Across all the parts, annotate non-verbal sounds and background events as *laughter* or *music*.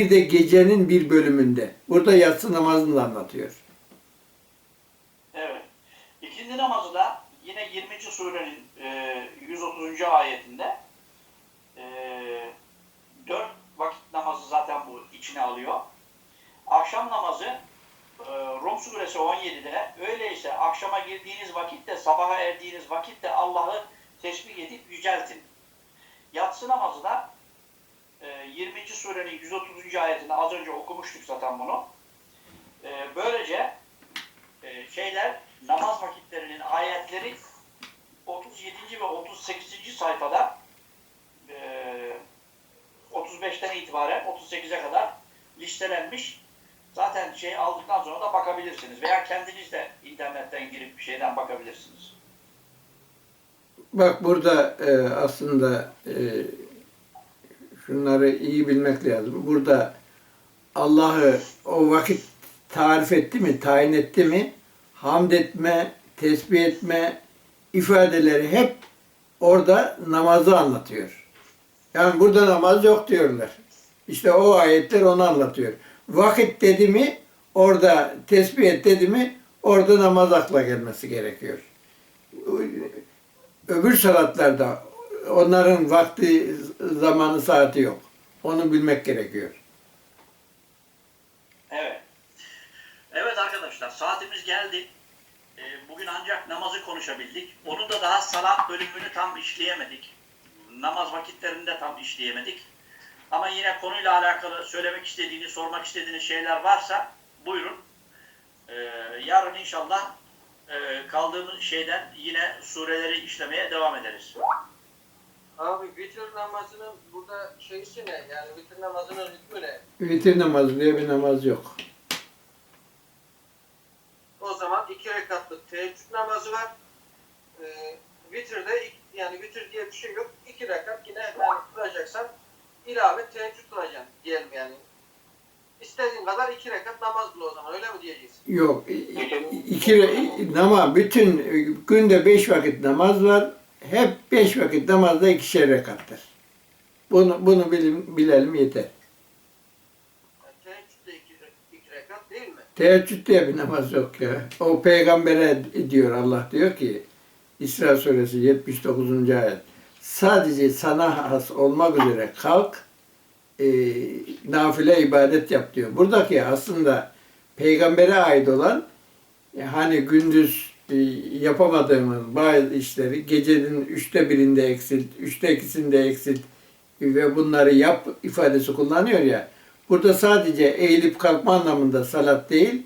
Bir de gecenin bir bölümünde. Burada yatsı namazını da anlatıyor. Evet. İkindi namazı da yine 20. surenin e, 130. ayetinde e, 4 vakit namazı zaten bu içine alıyor. Akşam namazı e, Rum suresi 17'de öyleyse akşama girdiğiniz vakitte sabaha erdiğiniz vakitte Allah'ı tesbih edip yüceltin. Yatsı namazı da e, 20. surenin 130. ayetinde az önce okumuştuk zaten bunu. E, böylece e, şeyler namaz vakitlerinin ayetleri 37. ve 38. sayfada e, 35'ten itibaren 38'e kadar listelenmiş. Zaten şey aldıktan sonra da bakabilirsiniz. Veya kendiniz de internetten girip bir şeyden bakabilirsiniz. Bak burada e, aslında e, şunları iyi bilmek lazım. Burada Allah'ı o vakit tarif etti mi, tayin etti mi, hamd etme, tesbih etme ifadeleri hep orada namazı anlatıyor. Yani burada namaz yok diyorlar. İşte o ayetler onu anlatıyor. Vakit dedi mi, orada tesbih et dedi mi, orada namaz akla gelmesi gerekiyor. Öbür salatlarda onların vakti, zamanı, saati yok. Onu bilmek gerekiyor. Evet. Evet arkadaşlar saatimiz geldi. Ee, Bugün ancak namazı konuşabildik. Onu da daha salat bölümünü tam işleyemedik. Namaz vakitlerinde tam işleyemedik. Ama yine konuyla alakalı söylemek istediğiniz, sormak istediğiniz şeyler varsa buyurun. Ee, Yarın inşallah e, kaldığımız şeyden yine sureleri işlemeye devam ederiz. Abi vitir namazının burada şeysi ne? Yani vitir namazının hükmü ne? Vitir namazı diye bir namaz yok. O zaman iki rekatlık teheccüd namazı var. Ee, vitirde yani vitir diye bir şey yok. İki rekat yine yani kılacaksan ilave teheccüd kılacaksın diyelim yani. İstediğin kadar iki rekat namaz kıl o zaman öyle mi diyeceğiz? Yok. İki re- nama bütün günde beş vakit namaz var. Hep beş vakit namazda ikişer rekattır. Bunu bunu bilim, bilelim yeter. Teheccüd diye bir namaz yok ya. O peygambere diyor Allah diyor ki İsra suresi 79. ayet. Sadece sana has olmak üzere kalk e, nafile ibadet yap diyor. Buradaki aslında peygambere ait olan e, hani gündüz yapamadığımız bazı işleri gecenin üçte birinde eksilt, üçte ikisinde eksilt ve bunları yap ifadesi kullanıyor ya. Burada sadece eğilip kalkma anlamında salat değil,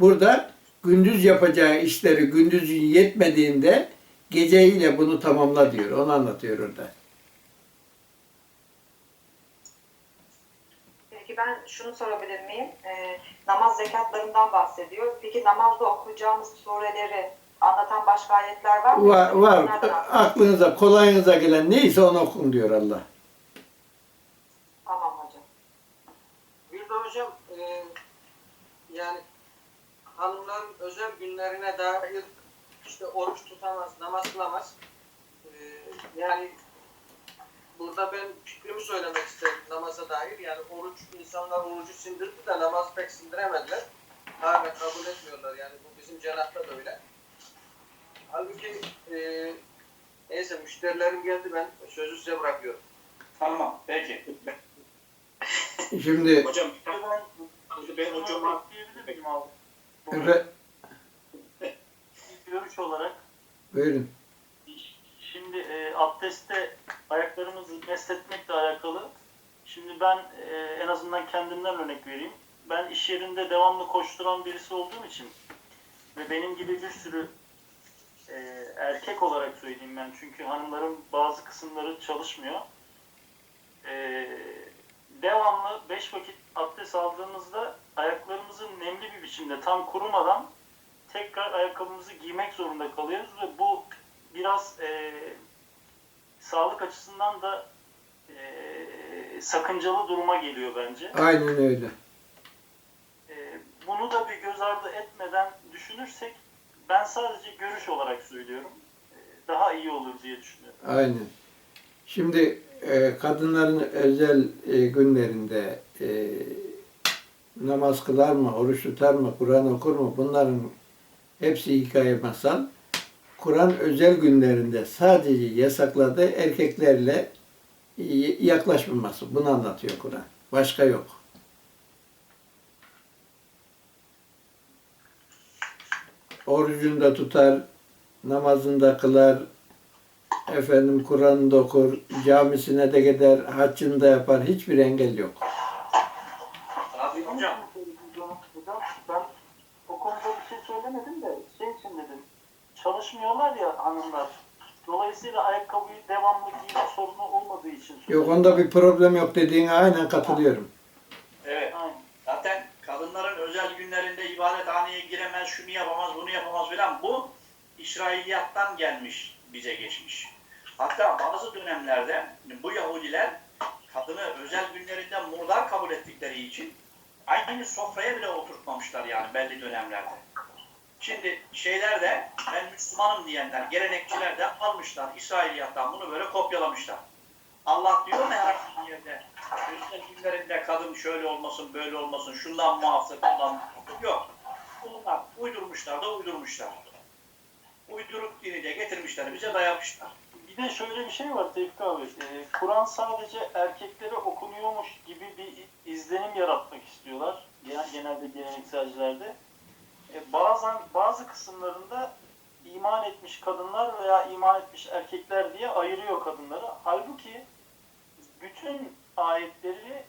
burada gündüz yapacağı işleri gündüzün yetmediğinde geceyle bunu tamamla diyor. Onu anlatıyor orada. Peki ben şunu sorabilir miyim? Ee, namaz zekatlarından bahsediyor. Peki namazda okuyacağımız sureleri anlatan başka ayetler var mı? Var, var. Aklınıza, kolayınıza gelen neyse onu okun diyor Allah. Tamam hocam. Bir de hocam e, yani hanımların özel günlerine dair işte oruç tutamaz, namaz kılamaz. E, yani burada ben fikrimi söylemek isterim namaza dair. Yani oruç, insanlar orucu sindirdi de namaz pek sindiremediler. Hala kabul etmiyorlar. Yani bu bizim cenahta da öyle. Halbuki e, neyse müşterilerim geldi ben sözü size bırakıyorum. Tamam, peki. Şimdi Hocam ben, ben hocama Diyebilir miyim abi? Bu bir görüş olarak buyurun. şimdi e, abdestte ayaklarımızı mesletmekle alakalı şimdi ben e, en azından kendimden örnek vereyim. Ben iş yerinde devamlı koşturan birisi olduğum için ve benim gibi bir sürü e, erkek olarak söyleyeyim ben çünkü hanımların bazı kısımları çalışmıyor. E, devamlı beş vakit abdest aldığımızda ayaklarımızı nemli bir biçimde tam kurumadan tekrar ayakkabımızı giymek zorunda kalıyoruz ve bu biraz e, sağlık açısından da e, sakıncalı duruma geliyor bence. Aynen öyle. E, bunu da bir göz ardı etmeden düşünürsek ben sadece görüş olarak söylüyorum. E, daha iyi olur diye düşünüyorum. Aynen. Şimdi e, kadınların özel e, günlerinde e, namaz kılar mı, oruç tutar mı, Kur'an okur mu? Bunların hepsi hikaye masal. Kur'an özel günlerinde sadece yasakladığı erkeklerle yaklaşmaması. Bunu anlatıyor Kur'an. Başka yok. Orucunu da tutar, namazını da kılar, efendim Kur'an'ı da okur, camisine de gider, haccını da yapar. Hiçbir engel yok. Rafi hocam. Ben o konuda bir şey söylemedim de şey için dedim. Çalışmıyorlar ya hanımlar. Dolayısıyla ayakkabıyı devamlı giyme sorunu olmadığı için Yok onda bir problem yok dediğine aynen katılıyorum. Evet. Aynen. Zaten kadınların özel günlerinde ibadethaneye giremez, şunu yapamaz, bunu yapamaz filan. Bu İsrailiyattan gelmiş, bize geçmiş. Hatta bazı dönemlerde bu Yahudiler kadını özel günlerinde murdar kabul ettikleri için aynı sofraya bile oturtmamışlar yani belli dönemlerde. Şimdi şeyler de ben Müslümanım diyenler, gelenekçiler de almışlar İsrailiyattan bunu böyle kopyalamışlar. Allah diyor herhangi bir yerde özel günlerinde kadın şöyle olmasın, böyle olmasın, şundan muafık, bundan. Yok. Bunlar uydurmuşlar da uydurmuşlar. Uyduruk dini de getirmişler, bize dayamışlar. Bir de şöyle bir şey var Tevfik abi. Ee, Kur'an sadece erkeklere okunuyormuş gibi bir izlenim yaratmak istiyorlar. Genel, genelde gelenekselcilerde. Ee, bazen bazı kısımlarında iman etmiş kadınlar veya iman etmiş erkekler diye ayırıyor kadınları. Halbuki bütün ayetleri e,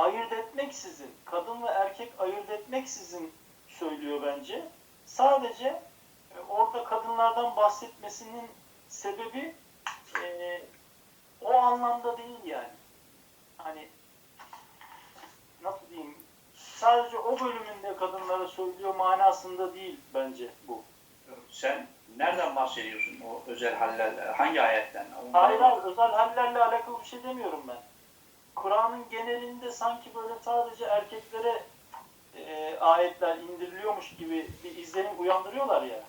ayırt etmeksizin, kadın ve erkek ayırt etmeksizin söylüyor bence. Sadece e, orada kadınlardan bahsetmesinin sebebi e, o anlamda değil yani. Hani nasıl diyeyim? Sadece o bölümünde kadınlara söylüyor manasında değil bence bu. Sen nereden bahsediyorsun o özel haller, hangi ayetten? Hayır hayır özel hallerle alakalı bir şey demiyorum ben. Kur'an'ın genelinde sanki böyle sadece erkeklere e, ayetler indiriliyormuş gibi bir izlenim uyandırıyorlar ya.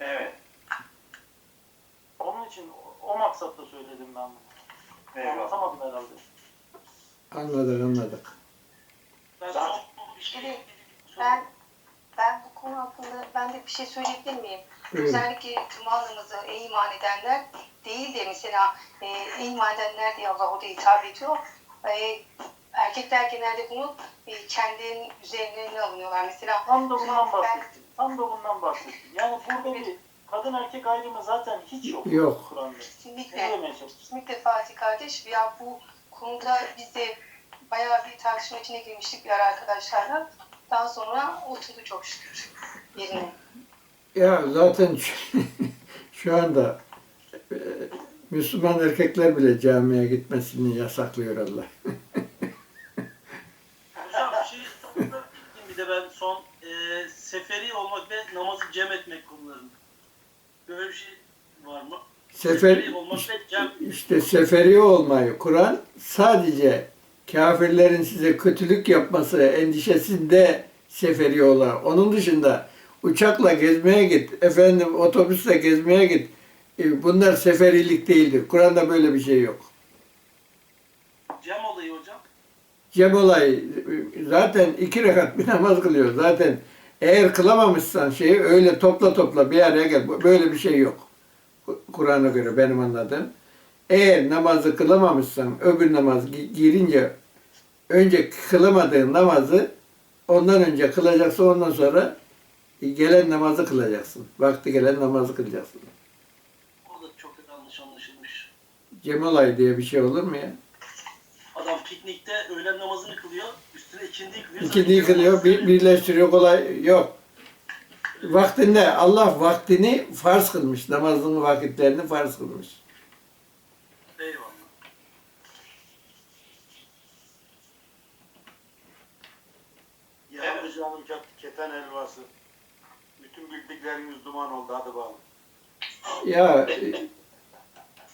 Evet. Onun için o, o maksatla söyledim ben bunu. Eyvallah. Anlatamadım herhalde. Anladık anladık. Ben Zaten- son bir şey Evet, Ben ben bu konu hakkında ben de bir şey söyleyebilir miyim? Buyurun. Özellikle cuma namazı ey iman edenler değil de mesela e, ey iman edenler diye Allah orada hitap ediyor. E, erkekler genelde bunu e, kendilerinin üzerlerine alınıyorlar. Mesela Tam da bundan ben, bahsettim. Tam da bundan bahsettim. Yani burada bir kadın erkek ayrımı zaten hiç yok. Yok. Kur'an'da. Kesinlikle? Kesinlikle Fatih kardeş. Ya bu konuda biz de bayağı bir tartışma içine girmiştik bir ara arkadaşlarla. Daha sonra oturdu çok şükür yerine. Ya zaten şu- *laughs* şu anda e, Müslüman erkekler bile camiye gitmesini yasaklıyor Allah. Hocam bir şey bir de ben son e, seferi olmak ve namazı cem etmek konularında. Böyle bir şey var mı? Sefer Seferi olmak ve cem. işte seferi olmayı Kur'an sadece kafirlerin size kötülük yapması endişesinde seferi olar. Onun dışında uçakla gezmeye git, efendim otobüsle gezmeye git. E, Bunlar seferilik değildir. Kur'an'da böyle bir şey yok. Cem olayı hocam. Cem olayı zaten iki rekat bir namaz kılıyor. Zaten eğer kılamamışsan şeyi öyle topla topla bir araya gel. Böyle bir şey yok. Kur'an'a göre benim anladığım. Eğer namazı kılamamışsan öbür namaz gi- girince önce kılamadığın namazı ondan önce kılacaksın ondan sonra gelen namazı kılacaksın. Vakti gelen namazı kılacaksın. O da çok yanlış anlaşılmış. Cem olayı diye bir şey olur mu ya? Adam piknikte öğlen namazını kılıyor. Üstüne ikindiyi kılıyor. İkiliyi kılıyor, bir, birleştiriyor kolay yok. Vaktinde Allah vaktini farz kılmış. Namazın vakitlerini farz kılmış. Eyvallah. Evet. Yapacağım keten helvası. Bütün bildikleriniz duman oldu hadi bakalım. Ya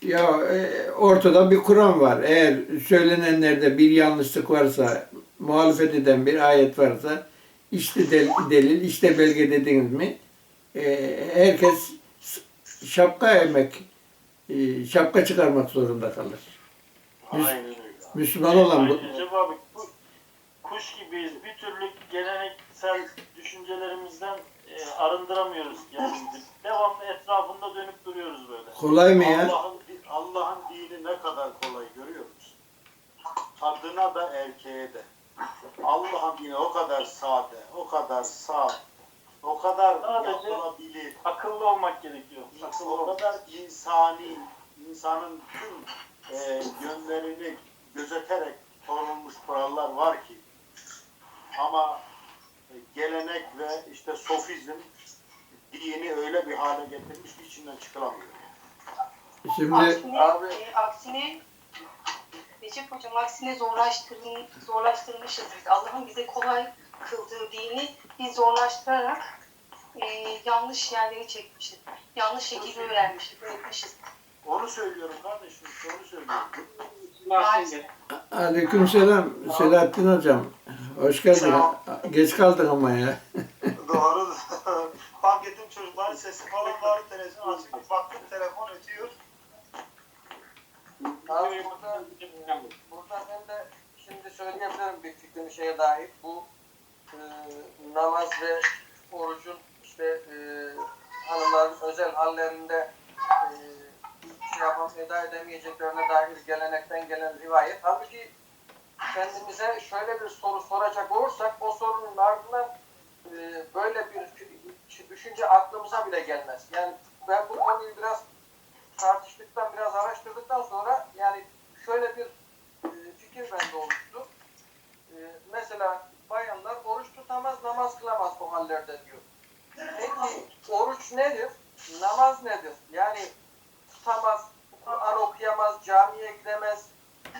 ya e, ortada bir Kur'an var. Eğer söylenenlerde bir yanlışlık varsa, muhalefet eden bir ayet varsa, işte del- delil, işte belge dediniz mi? e, herkes şapka emek e, şapka çıkarmak zorunda kalır. Müs- Aynen. Müslüman olan bu. Recep abi ku- kuş gibiyiz. Bir türlü geleneksel düşüncelerimizden e, arındıramıyoruz kendimizi. Devamlı etrafında dönüp duruyoruz böyle. Kolay mı ya? Allah'ın Allah'ın dini ne kadar kolay görüyor musun? Kadına da erkeğe de. Allah'ın dini o kadar sade, o kadar saf, o kadar Sadece- yapılabilir, Akıllı olmak gerekiyor. Akıllı o olmak. kadar insani, insanın tüm e, yönlerini gözeterek konulmuş kurallar var ki. Ama e, gelenek ve işte sofizm dini öyle bir hale getirmiş ki içinden çıkılamıyor. Şimdi Aksine, Abi- e, aksine Recep Hocam aksine zorlaştırın, zorlaştırmışız biz. Allah'ın bize kolay kıldığı dini biz zorlaştırarak e, yanlış yerleri çekmişiz. Yanlış şekilde öğrenmişiz, öğretmişiz. Onu söylüyorum kardeşim, onu söylüyorum. Maalesef. aleykümselam Selahattin hocam. Hoş geldin. Selam. Geç kaldın ama ya. *laughs* Doğru. Fark ettim çocukların sesi falan var. Televizyon açık. Baktım telefon ötüyor. Abi burada, burada ben de şimdi söyleyebilirim bir fikrimi şeye dair. Bu e, namaz ve orucun işte e, hanımların özel hallerinde e, şey yapam, eda edemeyeceklerine dair gelenekten gelen rivayet. Halbuki kendimize şöyle bir soru soracak olursak o sorunun ardından e, böyle bir düşünce aklımıza bile gelmez. Yani ben bu konuyu biraz tartıştıktan biraz araştırdıktan sonra yani şöyle bir e, fikir bende oluştu. E, mesela bayanlar oruç tutamaz, namaz kılamaz bu hallerde diyor. Peki oruç nedir? Namaz nedir? Yani tutamaz, Kur'an okuyamaz, camiye gidemez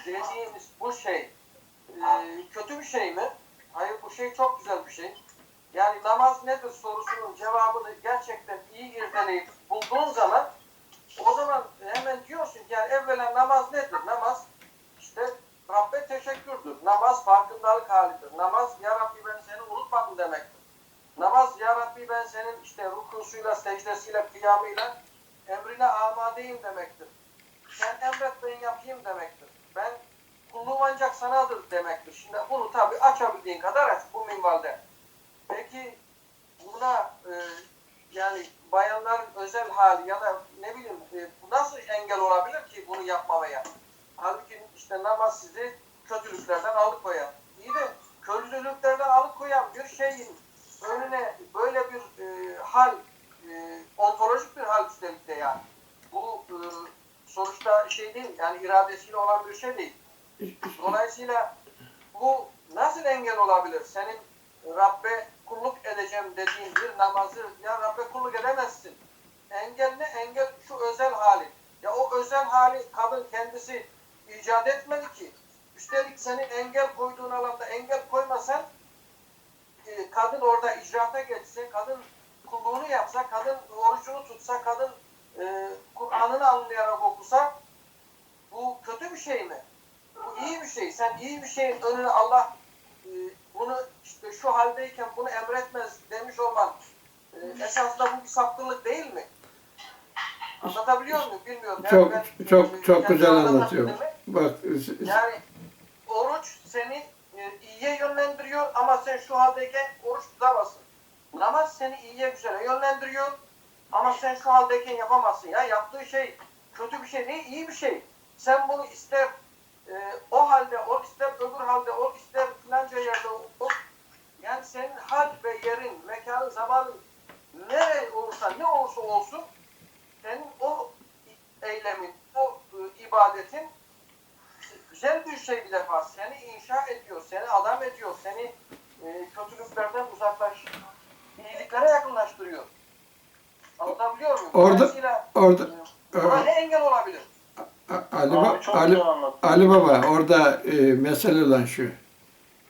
dediğimiz bu şey e, kötü bir şey mi? Hayır bu şey çok güzel bir şey. Yani namaz nedir sorusunun cevabını gerçekten iyi irdeleyip bulduğun zaman o zaman hemen diyorsun ki yani evvela namaz nedir? Namaz işte Rabbe teşekkürdür. Namaz farkındalık halidir. Namaz ya Rabbi ben seni unutmadım demektir. Namaz ya Rabbi ben senin işte rukusuyla, secdesiyle, kıyamıyla emrine amadeyim demektir. Sen emret ben yapayım demektir. Ben kulluğum ancak sanadır demektir. Şimdi bunu tabi açabildiğin kadar aç bu minvalde. Peki buna e, yani bayanların özel hali ya da ne bileyim e, nasıl engel olabilir ki bunu yapmamaya? Halbuki işte namaz sizi kötülüklerden alıkoyan. İyi de kötülüklerden alıkoyan bir şeyin önüne böyle bir e, hal, e, ontolojik bir hal üstelik de yani. Bu e, sonuçta şey değil, yani iradesiyle olan bir şey değil. Dolayısıyla bu nasıl engel olabilir? Senin Rabbe kulluk edeceğim dediğin bir namazı ya Rabbe kulluk edemezsin. Engel ne? Engel şu özel hali. Ya o özel hali kadın kendisi icat etmedi ki. Üstelik senin engel koyduğun alanda engel koymasan e, kadın orada icraata geçse, kadın kulluğunu yapsa, kadın orucunu tutsa, kadın e, Kur'an'ını anlayarak okusa bu kötü bir şey mi? Bu iyi bir şey. Sen iyi bir şeyin önüne Allah bunu işte şu haldeyken bunu emretmez demiş olman e, esasında bu bir sapkınlık değil mi? Anlatabiliyor muyum bilmiyorum. Yani Çok ben, çok e, çok güzel anlatıyor. Bak Yani oruç seni e, iyiye yönlendiriyor ama sen şu haldeyken oruç tutamazsın. Namaz seni iyiye güzele yönlendiriyor ama sen şu haldeyken yapamazsın. Ya yaptığı şey kötü bir şey değil, iyi bir şey. Sen bunu ister e, o halde ol, ister öbür halde ol, ister filanca yerde ol. Yani senin hal ve yerin, mekanın, zamanın nere olursa, ne olursa olsun senin o eylemin, o e, ibadetin güzel bir şey bir defa. Seni inşa ediyor, seni adam ediyor, seni e, kötülüklerden uzaklaş, iyiliklere yakınlaştırıyor. Anlatabiliyor muyum? Orada- Dolayısıyla, orada e, buna ne engel olabilir? Ali, Ba- Ali. Ali Baba orada e, mesele olan şu.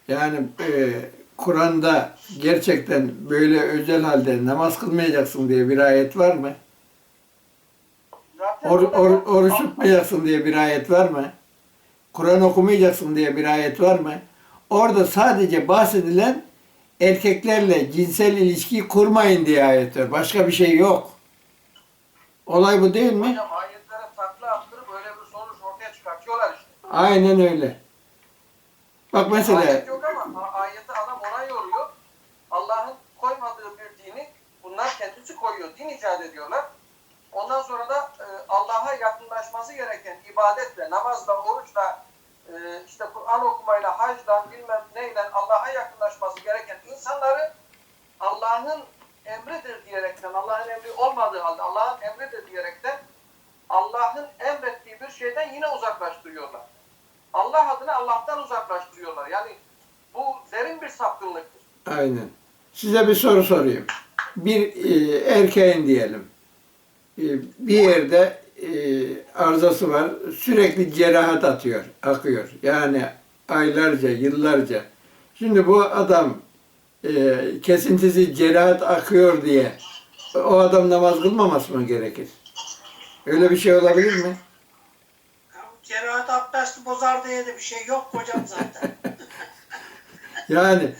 Yani e, Kur'an'da gerçekten böyle özel halde namaz kılmayacaksın diye bir ayet var mı? Or, or, oruç tutmayacaksın diye bir ayet var mı? Kur'an okumayacaksın diye bir ayet var mı? Orada sadece bahsedilen erkeklerle cinsel ilişki kurmayın diye ayet var. Başka bir şey yok. Olay bu değil mi? Hocam ayetlere Aynen öyle. Bak mesela Ayet yok ama a- ayeti adam ona yoruyor. Allah'ın koymadığı bir dini bunlar kendisi koyuyor. Din icat ediyorlar. Ondan sonra da e, Allah'a yakınlaşması gereken ibadetle, namazla, oruçla, e, işte Kur'an okumayla, hacla, bilmem neyle Allah'a yakınlaşması gereken insanları Allah'ın emridir diyerekten, Allah'ın emri olmadığı halde Allah'ın emridir diyerekten Allah'ın emrettiği bir şeyden yine uzaklaştırıyorlar. Allah adına Allah'tan uzaklaştırıyorlar. Yani bu derin bir sapkınlıktır. Aynen. Size bir soru sorayım. Bir e, erkeğin diyelim. e, bir yerde e, arızası var. Sürekli cerahat atıyor, akıyor. Yani aylarca, yıllarca. Şimdi bu adam e, kesintisiz cerahat akıyor diye o adam namaz kılmaması mı gerekir? Öyle bir şey olabilir mi? Cerahat abdesti bozar diye de bir şey yok hocam zaten. *laughs* Yani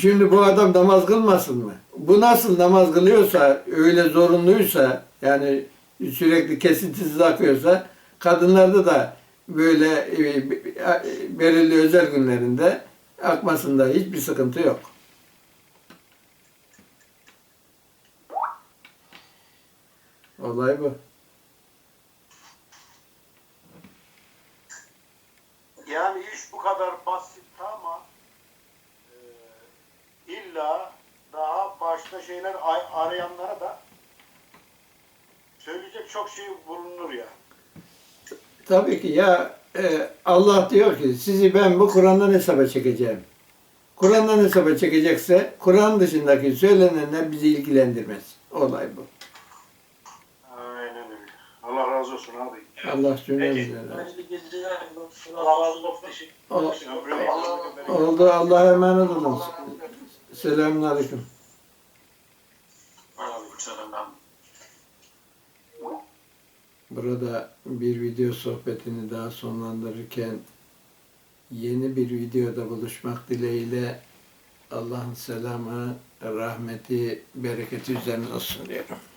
şimdi bu adam namaz kılmasın mı? Bu nasıl namaz kılıyorsa, öyle zorunluysa, yani sürekli kesintisiz akıyorsa, kadınlarda da böyle e, be- belirli özel günlerinde akmasında hiçbir sıkıntı yok. Olay bu. Yani iş bu kadar basit ama e, illa daha başka şeyler ay- arayanlara da söyleyecek çok şey bulunur ya. Tabii ki ya e, Allah diyor ki sizi ben bu Kur'an'dan hesaba çekeceğim. Kur'an'dan hesaba çekecekse Kur'an dışındaki söylenenler bizi ilgilendirmez. Olay bu. Aynen öyle. Allah razı olsun abi. Allah cümlemizden razı olsun. Oldu Allah'a emanet olun. Selamun Aleyküm. Burada bir video sohbetini daha sonlandırırken yeni bir videoda buluşmak dileğiyle Allah'ın selamı, rahmeti, bereketi üzerine olsun diyorum.